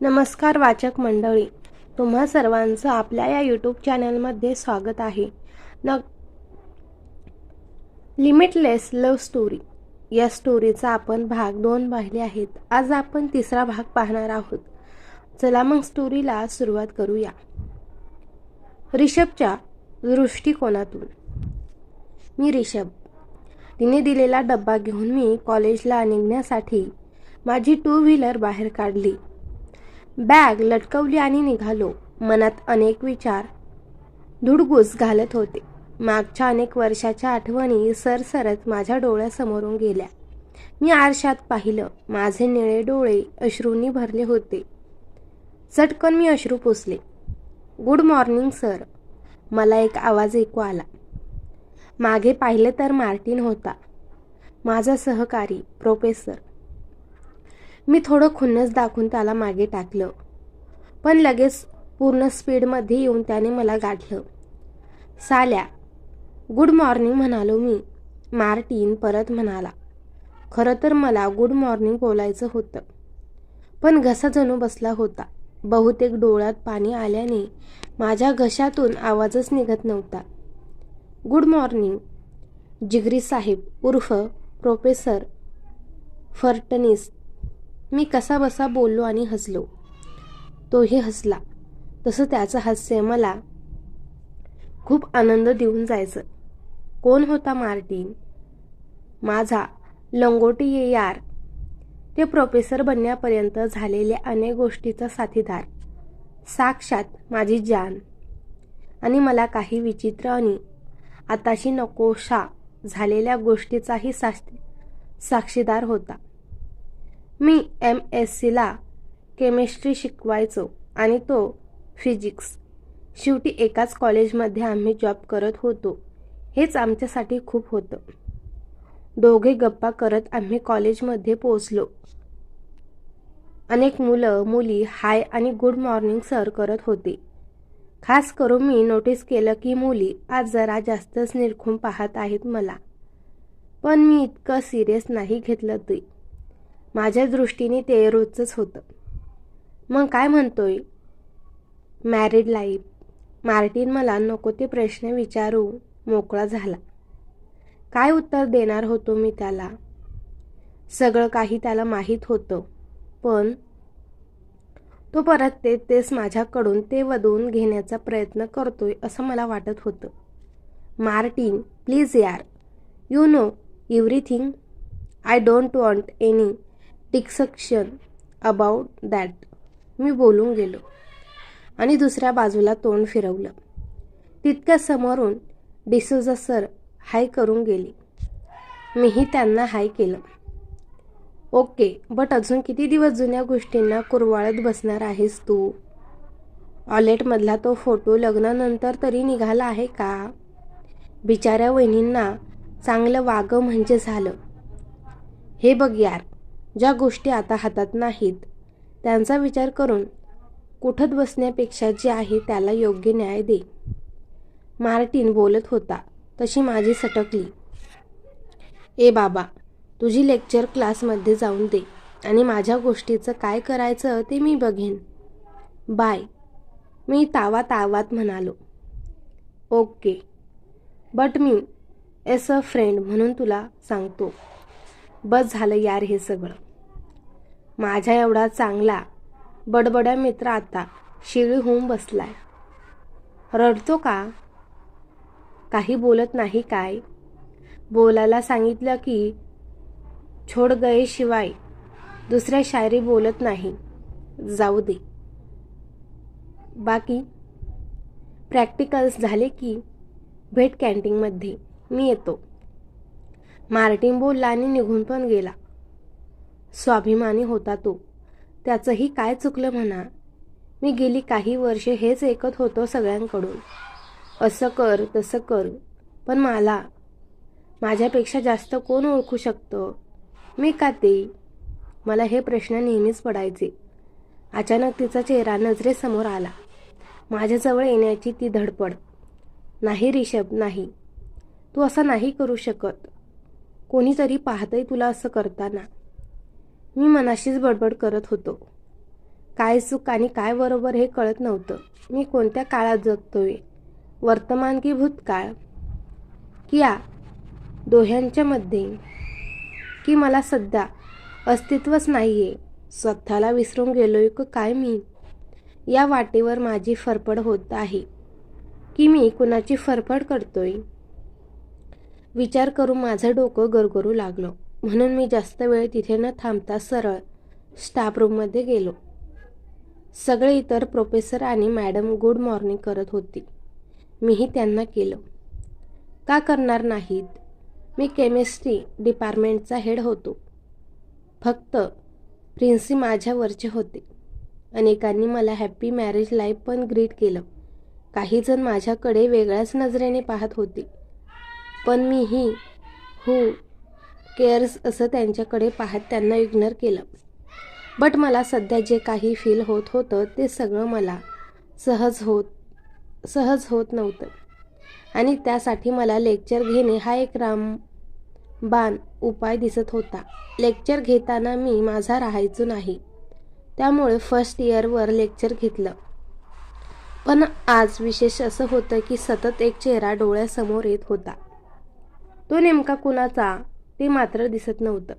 नमस्कार वाचक मंडळी. तुम्हा सर्वांचं आपल्या या यूट्यूब चॅनलमध्ये स्वागत आहे. न लिमिटलेस लव्ह स्टोरी या स्टोरीचा आपण भाग दोन पाहिले आहेत. आज आपण तिसरा भाग पाहणार आहोत. चला मग स्टोरीला सुरुवात करूया. रिषभच्या दृष्टिकोनातून. मी रिषभ तिने दिलेला डब्बा घेऊन मी कॉलेजला निघण्यासाठी माझी टू व्हीलर बाहेर काढली. बॅग लटकवली आणि निघालो. मनात अनेक विचार. धुडगूस घालत होते. मागच्या अनेक वर्षाच्या आठवणी सरसरत माझ्या डोळ्यासमोरून गेल्या. मी आरशात पाहिलं. माझे निळे डोळे अश्रूंनी भरले होते. चटकन मी अश्रू पुसले. Good morning sir. मला एक आवाज ऐकू आला. मागे पाहिलं तर मार्टिन होता. माझा सहकारी प्रोफेसर. मी थोडं खुन्नस दाखवून त्याला मागे टाकलं. पण लगेच पूर्ण स्पीडमध्ये येऊन त्याने मला गाठलं. साल्या गुड मॉर्निंग म्हणालो मी. मार्टिन परत म्हणाला. खरं तर मला गुड मॉर्निंग बोलायचं होतं. पण घसा जणू बसला होता. बहुतेक डोळ्यात पाणी आल्याने माझ्या घशातून आवाजच निघत नव्हता. गुड मॉर्निंग जिगरी साहेब उर्फ प्रोफेसर फर्टनिस मी कसा बसा बोललो आणि हसलो. तोही हसला. तसं त्याचं हास्य मला खूप आनंद देऊन जायचं. कोण होता मार्टिन? माझा लंगोटी ये यार. ते प्रोफेसर बनण्यापर्यंत झालेल्या अनेक गोष्टीचा साथीदार. साक्षात माझी जान. आणि मला काही विचित्र आणि आताशी नकोशा झालेल्या गोष्टीचाही साक्षी साक्षीदार होता. मी एम एस सीला केमिस्ट्री शिकवायचो आणि तो फिजिक्स शेवटी एकाच कॉलेजमध्ये आम्ही जॉब करत होतो. हेच आमच्यासाठी खूप होतं. दोघे गप्पा करत आम्ही कॉलेजमध्ये पोचलो अनेक मुलं मुली हाय आणि गुड मॉर्निंग सर करत होते. खास करून मी नोटीस केलं की मुली आज जरा जास्तच निरखून पाहत आहेत मला. पण मी इतकं सिरियस नाही घेतलं ते. माझ्या दृष्टीने ते रोजच होतं. मग काय म्हणतोय? मॅरिड लाईफ मार्टिन मला नको ते प्रश्न विचारू. मोकळा झाला. काय उत्तर देणार होतो मी त्याला? सगळं काही त्याला माहीत होतं पण तो परत ते तेच माझ्याकडून ते वधवून घेण्याचा प्रयत्न करतोय असं मला वाटत होतं. मार्टिन प्लीज यार. You know everything I don't want any discussion about that मी बोलून गेलो. आणि दुसऱ्या बाजूला तोंड फिरवलं. तितक्या समोरून डिसोजा सर हाय करून गेली. मीही त्यांना हाय केलं. ओके बट अजून किती दिवस जुन्या गोष्टींना कुरवाळत बसणार आहेस तू? ऑलेटमधला तो फोटो लग्नानंतर तरी निघाला आहे का? बिचाऱ्या वहिनींना चांगलं वागं म्हणजे झालं. हे बघ यार ज्या गोष्टी आता हातात नाहीत त्यांचा विचार करून कुठत बसण्यापेक्षा जे आहे त्याला योग्य न्याय दे. मार्टिन बोलत होता तशी माझी सटकली. ए बाबा तुझी लेक्चर क्लासमध्ये जाऊन दे आणि माझ्या गोष्टीचं काय करायचं ते मी बघेन. बाय मी तावा तावात म्हणालो. ओके बट मी एस अ फ्रेंड म्हणून तुला सांगतो. बस झालं यार हे सगळं. माझ्या एवढा चांगला बडबड्या मित्र आता शिळी होऊन बसलाय. रडतो का? काही बोलत नाही काय? बोलायला सांगितलं की छोड गये शिवाय दुसऱ्या शायरी बोलत नाही. जाऊ दे. बाकी? प्रॅक्टिकल्स झाले की भेट कॅन्टीनमध्ये. मी येतो. मार्टिन बोलला आणि निघून पण गेला. स्वाभिमानी होता तो. त्याचंही काय चुकलं म्हणा. मी गेली काही वर्षे हेच ऐकत होतो सगळ्यांकडून. असं कर तसं कर पण मला. माझ्यापेक्षा जास्त कोण ओळखू शकतं? मी का ते? मला हे प्रश्न नेहमीच पडायचे. अचानक तिचा चेहरा नजरेसमोर आला. माझ्याजवळ येण्याची ती धडपड. नाही रिषभ नाही. तू असं नाही करू शकत. कोणीतरी पाहतंय तुला असं करताना. मी मनाशीच बडबड करत होतो. काय चूक आणि काय बरोबर हे कळत नव्हतं. मी कोणत्या काळात जगतोय? वर्तमान की भूतकाळ? की या दोह्यांच्या मध्ये? की मला सध्या अस्तित्वच नाही आहे स्वतःला विसरून गेलोय का काय मी? या वाटेवर माझी फरफड होत आहे. की मी कुणाची फरफड करतोय? विचार करून माझं डोकं गरगरू लागलं. म्हणून मी जास्त वेळ तिथे न थांबता सरळ स्टाफ रूममध्ये गेलो. सगळे इतर प्रोफेसर आणि मॅडम गुड मॉर्निंग करत होती. मीही त्यांना केलं. का करणार नाहीत? मी केमिस्ट्री डिपार्टमेंटचा हेड होतो. फक्त प्रिन्सी माझ्यावरचे होते. अनेकांनी मला हॅप्पी मॅरेज लाईफ पण ग्रीट केलं. काही जण माझ्याकडे वेगळ्याच नजरेने पाहत होते. पण मीही हू केअर्स असं त्यांच्याकडे पाहत त्यांना इग्नोर केलं. बट मला सध्या जे काही फील होत होतं ते सगळं मला सहज होत सहज होत नव्हतं. आणि त्यासाठी मला लेक्चर घेणे हा एक रामबाण उपाय दिसत होता. लेक्चर घेताना मी माझा राहायचो नाही. त्यामुळे फर्स्ट इयरवर लेक्चर घेतलं. पण आज विशेष असं होतं की सतत एक चेहरा डोळ्यासमोर येत होता. तो नेमका कुणाचा? ते मात्र दिसत नव्हतं.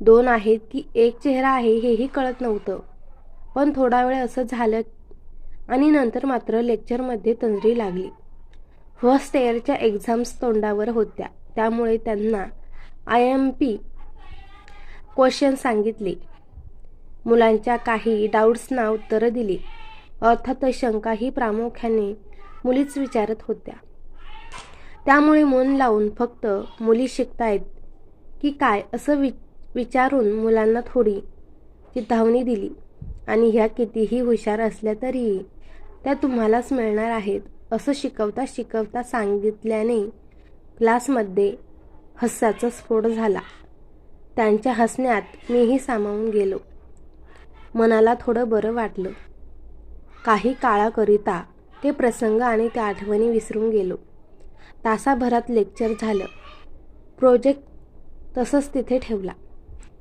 दोन आहेत की एक चेहरा आहे हेही कळत नव्हतं. पण थोडा वेळ असं झालं आणि नंतर मात्र लेक्चरमध्ये तंद्री लागली. फर्स्ट इयरच्या एक्झाम्स तोंडावर होत्या. त्यामुळे त्यांना आय एम पी क्वेश्चन सांगितले. मुलांच्या काही डाऊट्सना उत्तरं दिली. अर्थातच शंकाही प्रामुख्याने मुलीच विचारत होत्या. त्यामुळे मन लावून फक्त मुली शिकतायत की काय असं वि विचारून मुलांना थोडी चिथावणी दिली. आणि ह्या कितीही हुशार असल्या तरीही त्या तुम्हालाच मिळणार आहेत असं शिकवता शिकवता सांगितल्याने क्लासमध्ये हस्याचा स्फोट झाला. त्यांच्या हसण्यात मीही सामावून गेलो. मनाला थोडं बरं वाटलं. काही काळाकरिता ते प्रसंग आणि त्या आठवणी विसरून गेलो. तासाभरात लेक्चर झालं. प्रोजेक्ट तसंच तिथे ठेवला.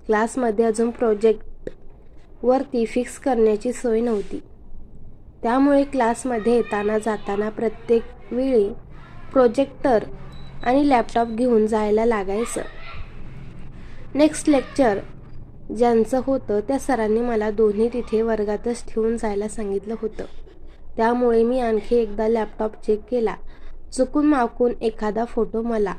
क्लासमध्ये अजून प्रोजेक्टवरती फिक्स करण्याची सोय नव्हती. त्यामुळे क्लासमध्ये येताना जाताना प्रत्येक वेळी प्रोजेक्टर आणि लॅपटॉप घेऊन जायला लागायचं. नेक्स्ट लेक्चर ज्यांचं होतं त्या सरांनी मला दोन्ही तिथे वर्गातच ठेवून जायला सांगितलं होतं. त्यामुळे मी आणखी एकदा लॅपटॉप चेक केला. चुकून माकून एखादा फोटो मला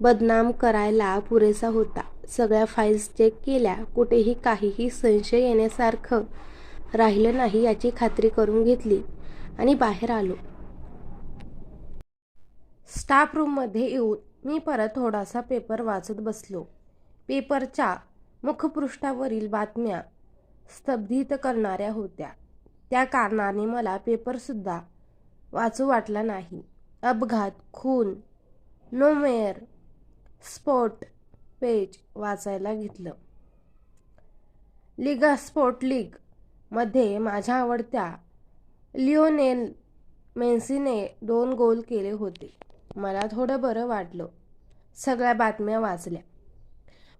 बदनाम करायला पुरेसा होता. सगळ्या फाईल्स चेक केल्या. कुठेही काहीही संशय येण्यासारखं राहिलं नाही याची खात्री करून घेतली आणि बाहेर आलो. स्टाफ रूममध्ये येऊन मी परत थोडासा पेपर वाचत बसलो. पेपरच्या मुखपृष्ठावरील बातम्या स्तब्धित करणाऱ्या होत्या. त्या कारणाने मला पेपरसुद्धा वाचू वाटला नाही. अपघात खून नोमेअर स्पोर्ट पेज वाचायला घेतलं. लिगा स्पोर्ट लीगमध्ये माझ्या आवडत्या लिओनेल मेन्सीने दोन गोल केले होते. मला थोडं बरं वाटलं. सगळ्या बातम्या वाचल्या.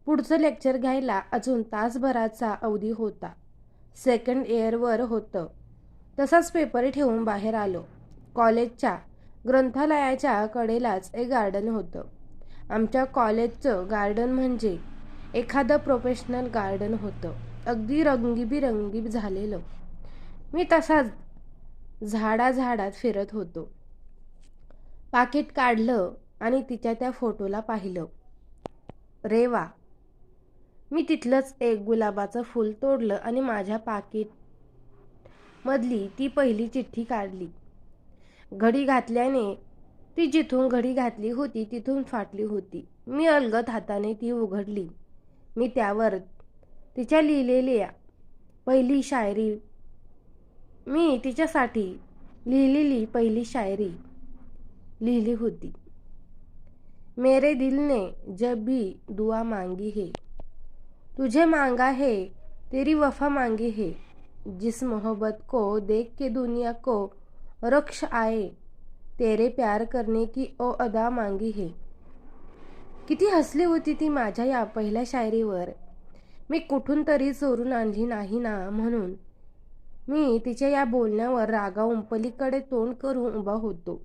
पुढचं लेक्चर घ्यायला अजून तासभराचा अवधी होता. सेकंड इयरवर होतं. तसाच पेपर ठेवून बाहेर आलो. कॉलेजच्या ग्रंथालयाच्या कडेलाच एक गार्डन होतं. आमच्या कॉलेजचं गार्डन म्हणजे एखादं प्रोफेशनल गार्डन होतं. अगदी रंगीबिरंगी झालेलं. मी तसाच झाडा झाडात फिरत होतो. पाकिट काढलं आणि तिच्या त्या फोटोला पाहिलं. रेवा मी तिथलंच एक गुलाबाचं फूल तोडलं आणि माझ्या पाकिट मधली ती पहिली चिठ्ठी काढली. घडी घातल्याने ती जिथून घडी घातली होती तिथून फाटली होती. मी अलगत हाताने ती उघडली. मी त्यावर तिच्या लिहिलेल्या पहिली शायरी मी तिच्यासाठी लिहिलेली पहिली शायरी लिहिली होती. मेरे दिल ने जब भी दुआ मांगी है तुझे मांगा है तेरी वफा मांगी है। जिस मोहब्बत को देख के दुनिया को रक्ष आए तेरे प्यार करणे की ओ अदा मांगी हे। किती हसली होती ती माझ्या या पहिल्या शायरीवर. मी कुठून तरी चोरून आणली नाही ना म्हणून. मी तिच्या या बोलण्यावर रागा उंपलीकडे तोंड करून उभा होतो.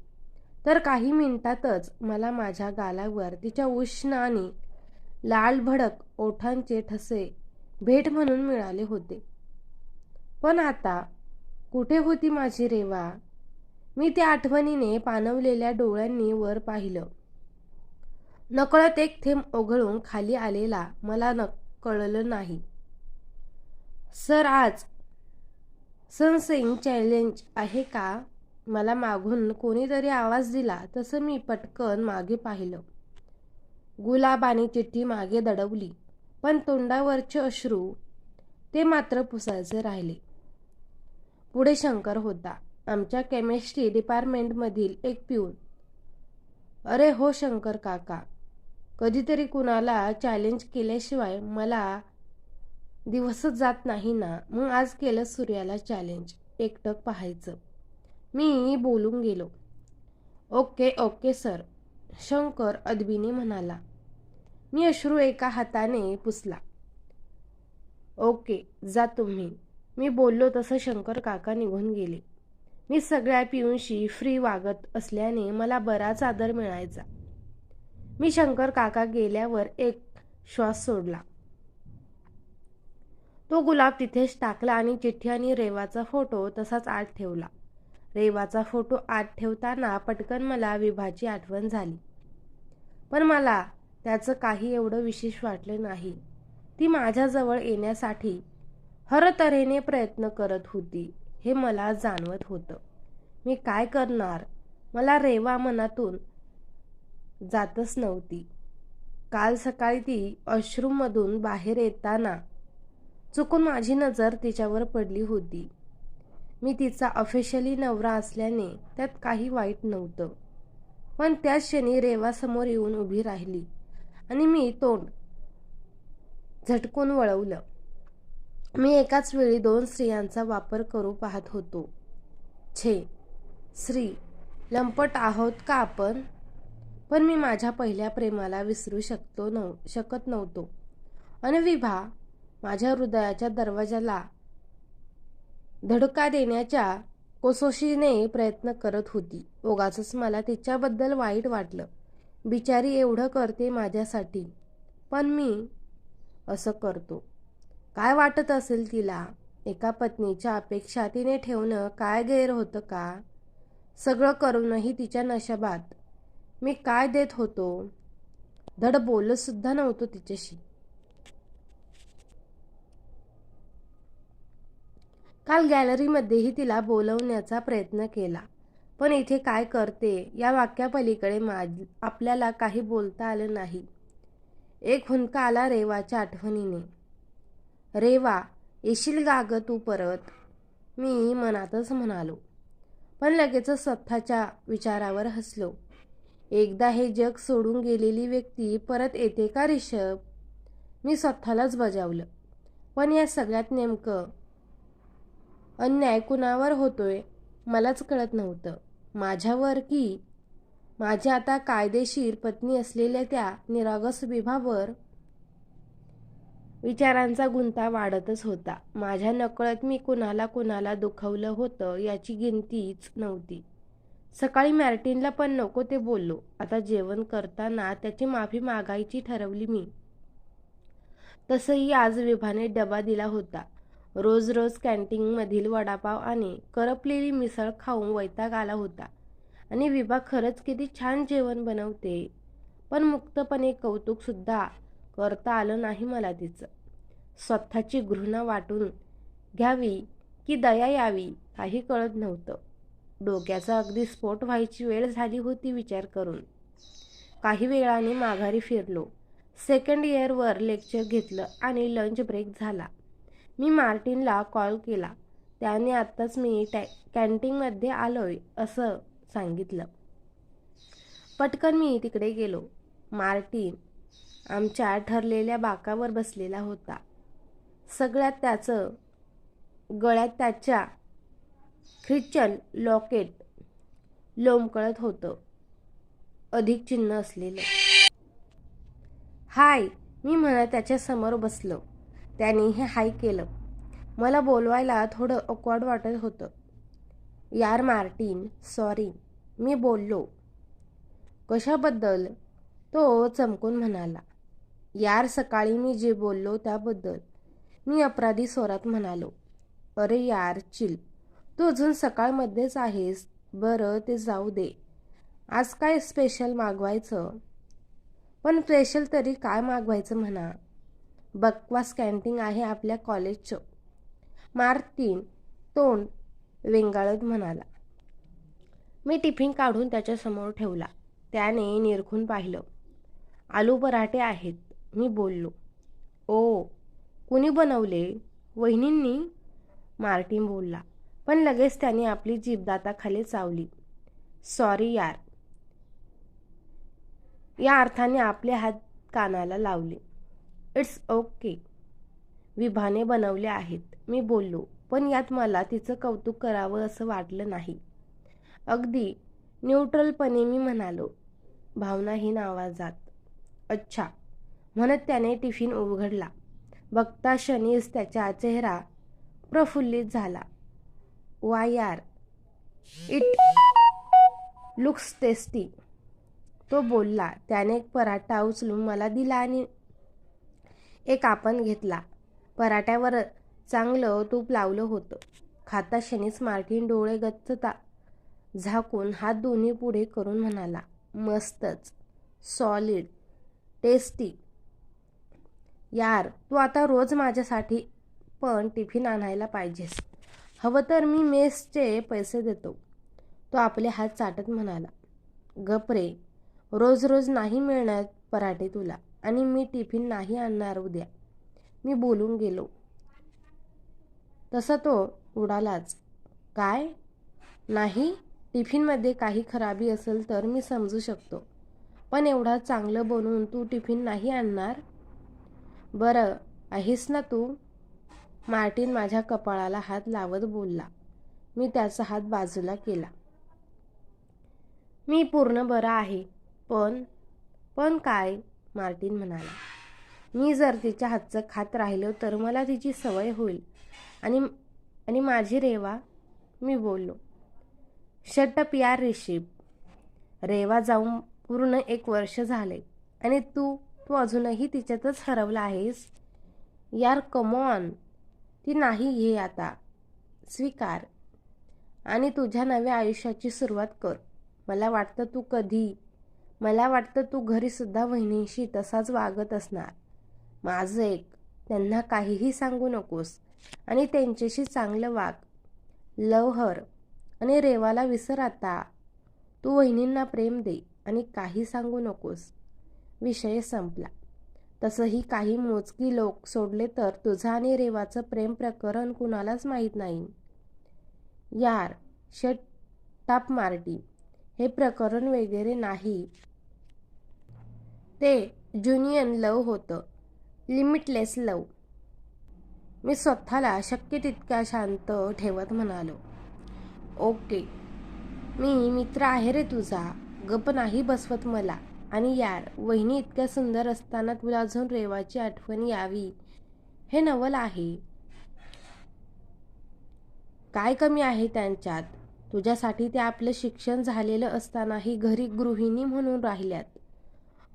तर काही मिनिटातच मला माझ्या गालावर तिच्या उष्ण आणि लाल भडक ओठांचे ठसे भेट म्हणून मिळाले होते. पण आता कुठे होती माझी रेवा? मी त्या आठवणीने पाणवलेल्या डोळ्यांनी वर पाहिलं. नकळत एक थेंब ओघळून खाली आलेला मला न कळलं नाही. सर आज सनसेइंग चॅलेंज आहे का? मला मागून कोणीतरी आवाज दिला तसं मी पटकन मागे पाहिलं. गुलाबाने चिठ्ठी मागे दडवली पण तोंडावरचे अश्रू ते मात्र पुसायचे राहिले. पुढे शंकर होता. आमच्या केमिस्ट्री डिपार्टमेंटमधील एक पिऊन. अरे हो शंकर काका कधीतरी कुणाला चॅलेंज केल्याशिवाय मला दिवसच जात नाही ना मग आज केलं सूर्याला चॅलेंज एकटक पाहायचं. मी बोलून गेलो. ओके ओके सर शंकर अदबीने म्हणाला. मी अश्रू एका हाताने पुसला. ओके जा तुम्ही. मी बोललो तसं शंकर काका निघून गेले. मी सगळ्या पिऊंशी फ्री वागत असल्याने मला बराच आदर मिळायचा. मी शंकर काका गेल्यावर एक श्वास सोडला. तो गुलाब तिथेच टाकला आणि चिठ्ठी आणि रेवाचा फोटो तसाच आत ठेवला. रेवाचा फोटो आत ठेवताना पटकन मला विभाची आठवण झाली. पण मला त्याचं काही एवढं विशेष वाटलं नाही. ती माझ्याजवळ येण्यासाठी हर तऱ्हेने प्रयत्न करत होती. हे मला जाणवत होतं. मी काय करणार? मला रेवा मनातून जातच नव्हती. काल सकाळी ती अश्रूमधून बाहेर येताना चुकून माझी नजर तिच्यावर पडली होती. मी तिचा ऑफिशियली नवरा असल्याने त्यात काही वाईट नव्हतं. पण त्याच क्षणी रेवा समोर येऊन उभी राहिली आणि मी तोंड झटकून वळवलं. मी एकाच वेळी दोन स्त्रियांचा वापर करू पाहत होतो. छे. स्त्री लंपट आहोत का आपण? पण मी माझ्या पहिल्या प्रेमाला विसरू शकतो नव शकत नव्हतो. आणि विभा माझ्या हृदयाच्या दरवाजाला धडका देण्याच्या कोसोशीने प्रयत्न करत होती. ओगाचंच मला तिच्याबद्दल वाईट वाटलं. बिचारी एवढं करते माझ्यासाठी. पण मी असं करतो. काय वाटत असेल तिला? एका पत्नीच्या अपेक्षा तिने ठेवणं काय गैर होतं का? सगळं करूनही तिच्या नशाबात. मी काय देत होतो? धड बोलतसुद्धा नव्हतो तिच्याशी. काल गॅलरीमध्येही तिला बोलवण्याचा प्रयत्न केला. पण इथे काय करते? या वाक्यापलीकडे माझ आपल्याला काही बोलता आलं नाही. एक हुंदका आला रेवाच्या आठवणीने. रेवा येशील गाग तू परत. मी मनातच म्हणालो. पण लगेचच स्वतःच्या विचारावर हसलो. एकदा हे जग सोडून गेलेली व्यक्ती परत येते का रिषभ मी स्वतःलाच बजावलं. पण या सगळ्यात नेमकं अन्याय कुणावर होतोय मलाच कळत नव्हतं. माझ्यावर की? माझ्या आता कायदेशीर पत्नी असलेल्या त्या निरागस विभावर विचारांचा गुंता वाढतच होता. माझ्या नकळत मी कुणाला कुणाला दुखवलं होतं याची गिनतीच नव्हती. सकाळी मॅर्टिनला पण नको ते बोललो. आता जेवण करताना त्याची माफी मागायची ठरवली मी. तसंही आज विभाने डबा दिला होता. रोज रोज कॅन्टीनमधील वडापाव आणि करपलेली मिसळ खाऊन वैताग आला होता. आणि विभा खरंच किती छान जेवण बनवते. पण मुक्तपणे कौतुकसुद्धा करता आलं नाही मला तिचं. स्वतःची घृणा वाटून घ्यावी की दया यावी काही कळत नव्हतं. डोक्याचा अगदी स्फोट व्हायची वेळ झाली होती विचार करून. काही वेळाने माघारी फिरलो. सेकंड इयरवर लेक्चर घेतलं आणि लंच ब्रेक झाला. मी मार्टिनला कॉल केला. त्याने आत्ताच मी टॅ कॅन्टीनमध्ये आलोय असं सांगितलं. पटकन मी तिकडे गेलो. मार्टिन आमच्या ठरलेल्या बाकावर बसलेला होता. सगळ्यात त्याचं गळ्यात त्याच्या ख्रिश्चन लॉकेट लोंबकळत होतं. अधिक चिन्ह असलेलं. हाय मी म्हणत त्याच्यासमोर बसलो. त्याने हे हाय केलं. मला बोलवायला थोडं ऑकवर्ड वाटत होतं. यार मार्टिन सॉरी मी बोललो. कशाबद्दल? तो चमकून म्हणाला. यार सकाळी मी जे बोललो त्याबद्दल. मी अपराधी स्वरात म्हणालो अरे यार चिल. तू अजून सकाळमध्येच आहेस. बरं ते जाऊ दे. आज काय स्पेशल मागवायचं? पण स्पेशल तरी काय मागवायचं म्हणा. बकवास कॅन्टीन आहे आपल्या कॉलेजचं मार्टिन तोंड वेंगाळत म्हणाला. मी टिफिन काढून त्याच्यासमोर ठेवला. त्याने निरखून पाहिलं. आलू पराठे आहेत. मी बोललो. ओ कुणी बनवले? वहिनींनी मार्टिन बोलला. पण लगेच त्याने आपली जीभ दाताखाली चावली. सॉरी यार. या अर्थाने आपले हात कानाला लावले. It's okay. विभाने बनवले आहेत. मी बोललो पण यात मला तिचं कौतुक करावं असं वाटलं नाही. अगदी न्यूट्रलपणे मी म्हणालो भावनाहीन आवाजात अच्छा. म्हणत त्याने टिफिन उघडला. बघता शनीस त्याचा चेहरा प्रफुल्लित झाला. वा यार इट लुक्स टेस्टी तो बोलला. त्याने एक पराठा उचलून मला दिला आणि एक आपण घेतला. पराठ्यावर चांगलं तूप लावलं होतं. खाता शनीस मार्टिन डोळे गच्चता झाकून हात दोन्ही पुढे करून म्हणाला मस्तच सॉलिड टेस्टी यार तू आता रोज माझ्यासाठी पण टिफिन आणायला पाहिजेस. हवं तर मी मेसचे पैसे देतो. तो आपले हात चाटत म्हणाला. गप रे. रोज रोज नाही मिळणार पराठे तुला आणि मी टिफिन नाही आणणार उद्या. मी बोलून गेलो. तसा तो उडालाच. काय? नाही? टिफिनमध्ये काही खराबी असेल तर मी समजू शकतो. पण एवढा चांगलं बनवून तू टिफिन नाही आणणार? बरं आहेस ना तू. मार्टिन माझ्या कपाळाला हात लावत बोलला. मी त्याचा हात बाजूला केला. मी पूर्ण बरा आहे पण पण काय? मार्टिन म्हणाला. मी जर तिच्या हातचं खात राहिलो तर मला तिची सवय होईल. आणि आणि माझी रेवा मी बोललो. शटअप यार रिशिप. रेवा जाऊन पूर्ण एक वर्ष झाले. आणि तू तू अजूनही तिच्यातच हरवला आहेस? यार कमॉन ती नाही घे आता. स्वीकार. आणि तुझ्या नव्या आयुष्याची सुरुवात कर. मला वाटतं तू कधी मला वाटतं तू घरीसुद्धा वहिनीशी तसाच वागत असणार. माझं एक. त्यांना काहीही सांगू नकोस. आणि त्यांच्याशी चांगलं वाग. लवहर आणि रेवाला विसर आता. तू वहिनींना प्रेम दे आणि काही सांगू नकोस. विषय संपला. तसंही काही मोजकी लोक सोडले तर तुझं आणि रेवाचं प्रेम प्रकरण कुणालाच माहीत नाही. यार शट टाप मार्टी हे प्रकरण वगैरे नाही. ते ज्युनियन लव होतं. Limitless love. मी स्वतःला शक्य तितक्या शांत ठेवत म्हणालो. ओके. मी मित्र आहे रे तुझा. गप नाही बसवत मला. आणि यार वहिनी इतक्या सुंदर असताना तुला अजून रेवाची आठवण यावी? हे नवल आहे. काय कमी आहे त्यांच्यात? तुझ्यासाठी ते आपलं शिक्षण झालेलं असतानाही घरी गृहिणी म्हणून राहिल्यात.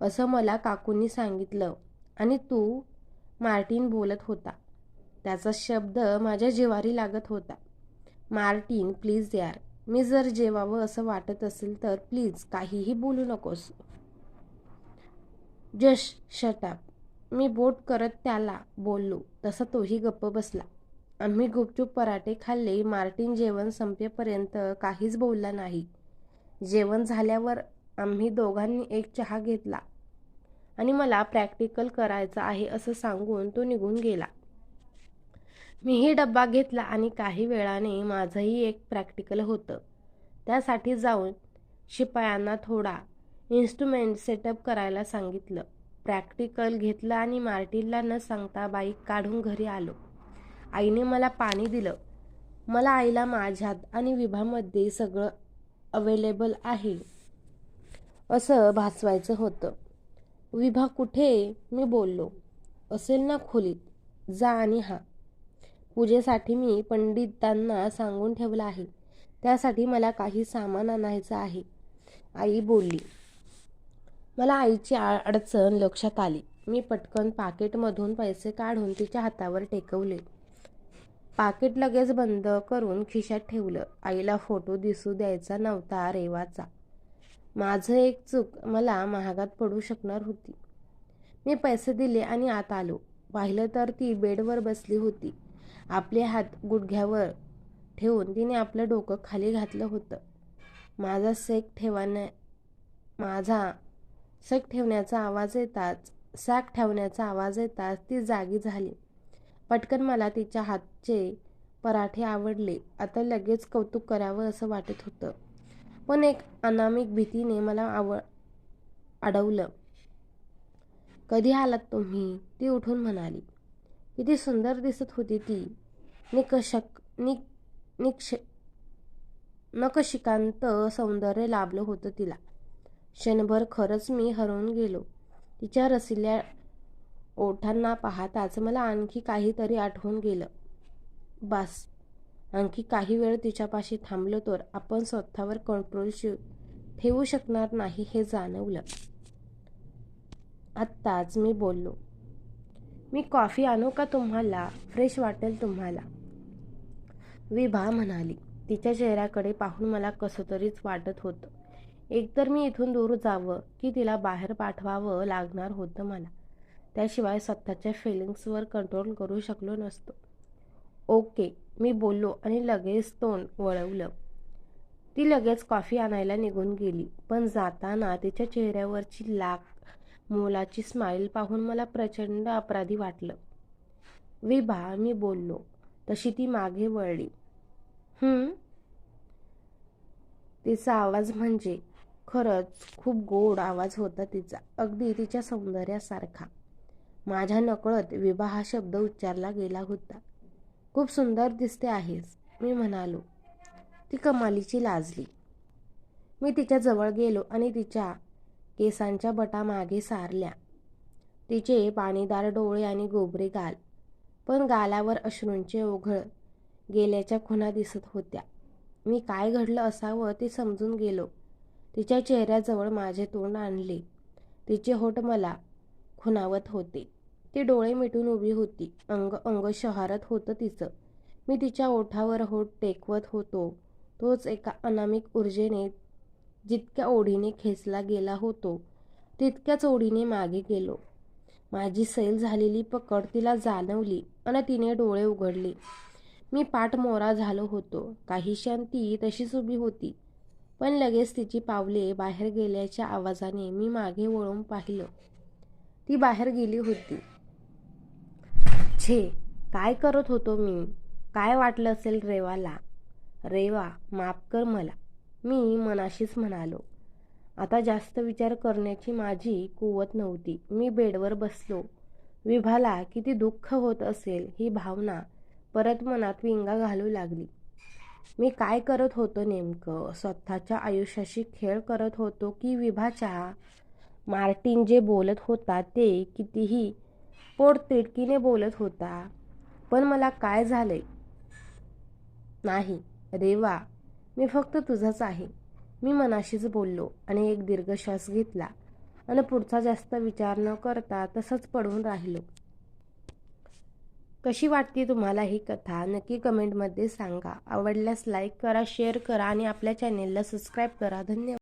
असं मला काकूंनी सांगितलं आणि तू मार्टिन बोलत होता. त्याचा शब्द माझ्या जिवारी लागत होता. मार्टिन प्लीज यार मी जर जेवावं असं वाटत असेल तर प्लीज काहीही बोलू नकोस. जश शटाप मी बोट करत त्याला बोललो. तसा तोही गप्प बसला. आम्ही गुपचूप पराठे खाल्ले. मार्टिन जेवण संपेपर्यंत काहीच बोलला नाही. जेवण झाल्यावर आम्ही दोघांनी एक चहा घेतला. आणि मला प्रॅक्टिकल करायचं आहे असं सांगून तो निघून गेला. मीही डब्बा घेतला आणि काही वेळाने माझंही एक प्रॅक्टिकल होतं. त्यासाठी जाऊन शिपायांना थोडा इन्स्ट्रुमेंट सेटअप करायला सांगितलं. प्रॅक्टिकल घेतलं आणि मार्टिनला न सांगता बाईक काढून घरी आलो. आईने मला पाणी दिलं. मला आईला माझ्यात आणि विभामध्ये सगळं अवेलेबल आहे. असं भासवायचं होतं. विभा कुठे मी बोललो. असेल ना खोलीत. जा आणि हा. पूजेसाठी मी पंडितांना सांगून ठेवलं आहे. त्यासाठी मला काही सामान आणायचं आहे. आई बोलली मला आईची अडचण लक्षात आली. मी पटकन पाकिटमधून पैसे काढून तिच्या हातावर टेकवले. पाकिट लगेच बंद करून खिशात ठेवलं. आईला फोटो दिसू द्यायचा नव्हता रेवाचा. माझं एक चूक मला महागात पडू शकणार होती. मी पैसे दिले आणि आत आलो. पाहिलं तर ती बेडवर बसली होती. आपले हात गुडघ्यावर ठेवून तिने आपलं डोकं खाली घातलं होतं. माझा सेक ठेवाने माझा सग ठेवण्याचा आवाज येताच सॅक ठेवण्याचा आवाज येताच ती जागी झाली. पटकन मला तिच्या हातचे पराठे आवडले. आता लगेच कौतुक करावं असं वाटत होतं. पण एक अनामिक भीतीने मला आव अडवलं. कधी आलात तुम्ही? ती उठून म्हणाली. किती सुंदर दिसत होती ती. निकषक निक निक्ष नकशिकांत सौंदर्य लाभलं होतं तिला. क्षणभर खरंच मी हरवून गेलो. तिच्या रसिल्या ओठांना पाहताच मला आणखी काहीतरी आठवून गेलं. बास आणखी काही वेळ तिच्यापाशी थांबलो तर आपण स्वतःवर कंट्रोल ठेवू शकणार नाही हे जाणवलं. आत्ताच मी बोललो मी कॉफी आणू का तुम्हाला? फ्रेश वाटेल तुम्हाला. विभा म्हणाली. तिच्या चेहऱ्याकडे पाहून मला कसं तरीच वाटत होतं. एकतर मी इथून दूर जावं की तिला बाहेर पाठवावं लागणार होतं मला. त्याशिवाय स्वतःच्या फिलिंग्सवर कंट्रोल करू शकलो नसतो. ओके मी बोललो आणि लगेच तोंड वळवलं. ती लगेच कॉफी आणायला निघून गेली पण जाताना तिच्या चेहऱ्यावरची लाख मोलाची स्माईल पाहून मला प्रचंड अपराधी वाटलं. विभा मी बोललो. तशी ती मागे वळली. तिचा आवाज म्हणजे खरंच खूप गोड आवाज होता तिचा अगदी तिच्या सौंदर्यासारखा. माझ्या नकळत विभा हा शब्द उच्चारला गेला होता. खूप सुंदर दिसते आहेस मी म्हणालो. ती कमालीची लाजली. मी तिच्या जवळ गेलो आणि तिच्या केसांच्या बटा मागे सारल्या. तिचे पाणीदार डोळे आणि गोबरे गाल पण गालावर अश्रूंचे ओघळ गेल्याच्या खुणा दिसत होत्या. मी काय घडलं असावं ते समजून गेलो. तिच्या चेहऱ्याजवळ माझे तोंड आणले. तिचे होठ मला खुणावत होते. ती डोळे मिटून उभी होती. अंग अंग शहारत होतं तिचं. मी तिच्या ओठावर होठ टेकवत होतो. तोच एका अनामिक ऊर्जेने जितक्या ओढीने खेचला गेला होतो तितक्याच ओढीने मागे गेलो. माझी सैल झालेली पकड तिला जाणवली आणि तिने डोळे उघडले. मी पाठ मोरा झालो होतो. काही क्षण ती तशीच उभी होती. पण लगेच तिची पावले बाहेर गेल्याच्या आवाजाने मी मागे वळून पाहिलं. ती बाहेर गेली होती. छे काय करत होतो मी? काय वाटलं असेल रेवाला? रेवा माफ कर मला मी मनाशीच म्हणालो. आता जास्त विचार करण्याची माझी कुवत नव्हती. मी बेडवर बसलो. विभाला किती दुःख होत असेल ही भावना परत मनात विंगा घालू लागली. मी काय करत होतो नेमकं? स्वतःच्या आयुष्याशी खेळ करत होतो की विभाच्या? मार्टिन जे बोलत होता ते कितीही पोटतिडकीने बोलत होता. पण मला काय झालंय? नाही. रेवा मी फक्त तुझाच आहे. मी मनाशीच बोललो आणि एक दीर्घ श्वास घेतला. आणि पुढचा जास्त विचार न करता तसंच पडून राहिलो. कशी वाटते तुम्हाला ही कथा? नक्की कमेंटमध्ये सांगा. आवडल्यास लाईक करा शेअर करा आणि आपल्या चॅनेलला सबस्क्राईब करा. धन्यवाद.